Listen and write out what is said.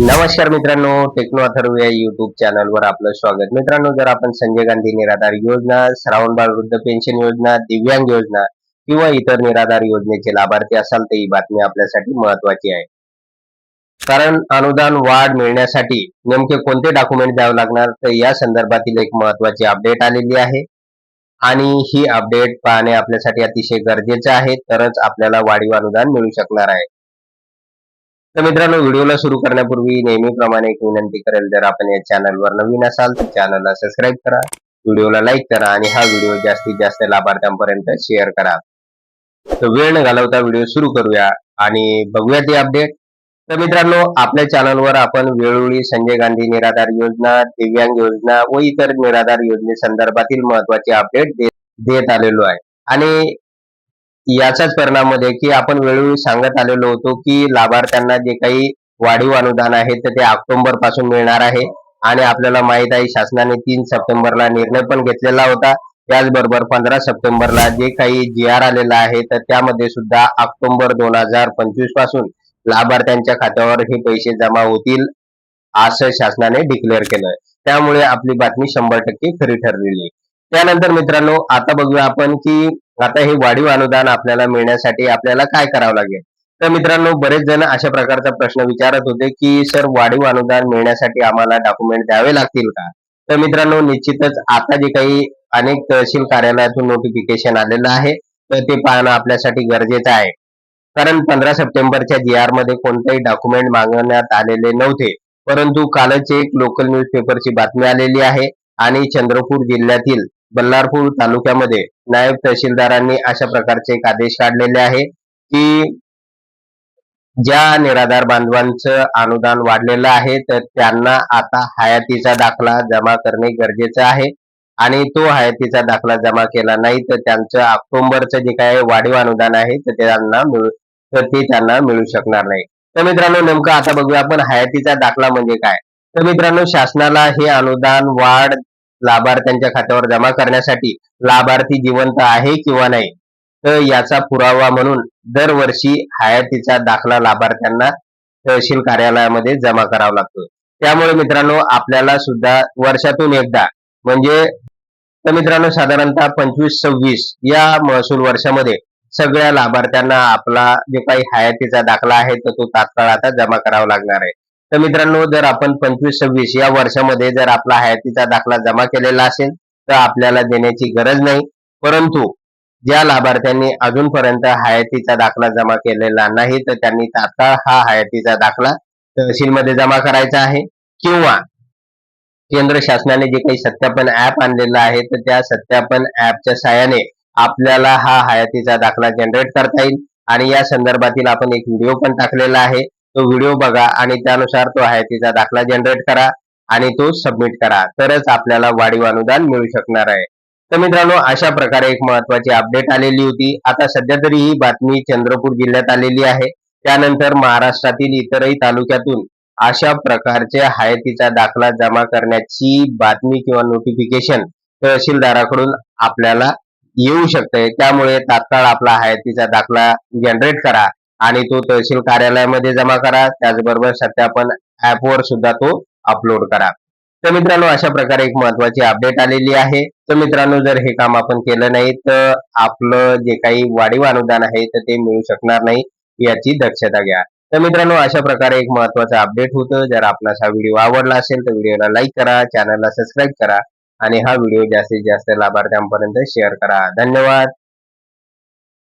नमस्कार मित्रांनो टेक्नो अथर्व या युट्यूब चॅनलवर आपलं स्वागत. मित्रांनो जर आपण संजय गांधी निराधार योजना श्रावण बाळ वृद्ध पेन्शन योजना दिव्यांग योजना किंवा इतर निराधार योजनेचे लाभार्थी असाल तर ही बातमी आपल्यासाठी महत्वाची आहे. कारण अनुदान वाढ मिळण्यासाठी नेमके कोणते डॉक्युमेंट द्यावे लागणार तर या संदर्भातील एक महत्वाची अपडेट आलेली आहे. आणि ही अपडेट पाहणे आपल्यासाठी अतिशय गरजेचे आहे तरच आपल्याला वाढीव अनुदान मिळू शकणार आहे. तर मित्रांनो व्हिडिओला सुरू करण्यापूर्वी नेहमीप्रमाणे एक विनंती करेल जर आपण या चॅनलवर नवीन असाल तर चॅनलला सबस्क्राईब करा व्हिडिओला लाईक करा आणि हा व्हिडिओ जास्तीत जास्त लाभार्थ्यांपर्यंत शेअर करा. तर वेळ न घालवता व्हिडिओ सुरू करूया आणि बघूया ती अपडेट तर मित्रांनो आपल्या चॅनलवर आपण वेळोवेळी संजय गांधी निराधार योजना दिव्यांग योजना व इतर निराधार योजने संदर्भातील महत्त्वाचे अपडेट देत आलेलो आहे. आणि याचाच परिणाममध्ये की आपण वेळोवेळी सांगत आलेलो होतो की लाभार्थ्यांना जे काही वाढीव अनुदान आहे तर ते ऑक्टोबरपासून मिळणार आहे. आणि आपल्याला माहीत आहे शासनाने तीन सप्टेंबरला निर्णय पण घेतलेला होता. त्याचबरोबर पंधरा सप्टेंबरला जे काही जी आर आलेला आहे तर त्यामध्ये सुद्धा ऑक्टोबर दोन हजार पंचवीसपासून लाभार्थ्यांच्या खात्यावर हे पैसे जमा होतील असं शासनाने डिक्लेअर केलंय. त्यामुळे आपली बातमी शंभर टक्के खरी ठरलेली त्यानंतर मित्रांनो आता बघूया आपण की आता हे वाढीव अनुदान आपल्याला मिळण्यासाठी आपल्याला काय करावं लागेल? तर मित्रांनो बरेच जण अशा प्रकारचा प्रश्न विचारत होते की सर वाढीव अनुदान मिळण्यासाठी आम्हाला डॉक्युमेंट द्यावे लागतील का? तर मित्रांनो निश्चितच आता जे काही अनेक तहसील कार्यालयातून नोटिफिकेशन आलेलं आहे तर ते पाहणं आपल्यासाठी गरजेचं आहे. कारण पंधरा सप्टेंबरच्या जी आरमध्ये कोणतेही डॉक्युमेंट मागवण्यात आलेले नव्हते. परंतु कालच एक लोकल न्यूज पेपरची बातमी आलेली आहे आणि चंद्रपूर जिल्ह्यातील बल्लारपूर तालुक्यामध्ये नायब तहसीलदारांनी अशा प्रकारचे एक आदेश काढलेले आहे की ज्या निराधार बांधवांचं अनुदान वाढलेलं आहे तर त्यांना आता हयातीचा दाखला जमा करणे गरजेचं आहे. आणि तो हयातीचा दाखला जमा केला नाही तर त्यांचं ऑक्टोबरचं जे काय वाढीव अनुदान आहे तर त्यांना मिळू तर ते त्यांना मिळू शकणार नाही. तर मित्रांनो नेमकं आता बघूया आपण हयातीचा दाखला म्हणजे काय? तर मित्रांनो शासनाला हे अनुदान वाढ लाभार्थ्यांच्या खात्यावर जमा करण्यासाठी लाभार्थी जिवंत आहे किंवा नाही तर याचा पुरावा म्हणून दरवर्षी हयातीचा दाखला लाभार्थ्यांना तहसील कार्यालयामध्ये जमा करावा लागतो. त्यामुळे मित्रांनो आपल्याला सुद्धा वर्षातून एकदा म्हणजे तर मित्रांनो साधारणतः पंचवीस सव्वीस या महसूल वर्षामध्ये सगळ्या लाभार्थ्यांना आपला जे काही हयातीचा दाखला आहे तर तो तात्काळ आता जमा करावा लागणार आहे. तर मित्रांनो जर आपण पंचवीस सव्वीस या वर्षामध्ये जर आपला हयातीचा दाखला जमा केलेला असेल तर आपल्याला देण्याची गरज नाही. परंतु ज्या लाभार्थ्यांनी अजूनपर्यंत हयातीचा दाखला जमा केलेला नाही तर त्यांनी तात्काळ हा हयातीचा दाखला तहसीलमध्ये जमा करायचा आहे. किंवा केंद्र शासनाने जे काही सत्यापन ऍप आणलेला आहे तर त्या सत्यापन ऍपच्या सहाय्याने आपल्याला हा हयातीचा दाखला जनरेट करता येईल. आणि या संदर्भातील आपण एक व्हिडिओ पण टाकलेला आहे. तो व्हिडिओ बघा आणि त्यानुसार तो हयातीचा दाखला जनरेट करा आणि तो सबमिट करा. तरच आपल्याला वाढीव अनुदान मिळू शकणार आहे. तर मित्रांनो अशा प्रकारे एक महत्वाची अपडेट आलेली होती. आता सध्या तरी ही बातमी चंद्रपूर जिल्ह्यात आलेली आहे. त्यानंतर महाराष्ट्रातील इतरही तालुक्यातून अशा प्रकारचे हयातीचा दाखला जमा करण्याची बातमी किंवा नोटिफिकेशन तहसीलदाराकडून आपल्याला येऊ शकते त्यामुळे तात्काळ आपला हयातीचा दाखला जनरेट करा. आणि तो तहसील कार्यालयामध्ये जमा करा. त्याचबरोबर सत्यापन ऍपवर सुद्धा तो अपलोड करा. तर मित्रांनो अशा प्रकारे एक महत्वाची अपडेट आलेली आहे. तर मित्रांनो जर हे काम आपण केलं नाही तर आपलं जे काही वाढीव अनुदान आहे तर ते मिळू शकणार नाही याची दक्षता घ्या. तर मित्रांनो अशा प्रकारे एक महत्वाचं अपडेट होतं. जर आपणास हा व्हिडिओ आवडला असेल तर व्हिडिओला लाईक करा चॅनलला सबस्क्राईब करा आणि हा व्हिडिओ जास्तीत जास्त लाभार्थ्यांपर्यंत शेअर करा. धन्यवाद.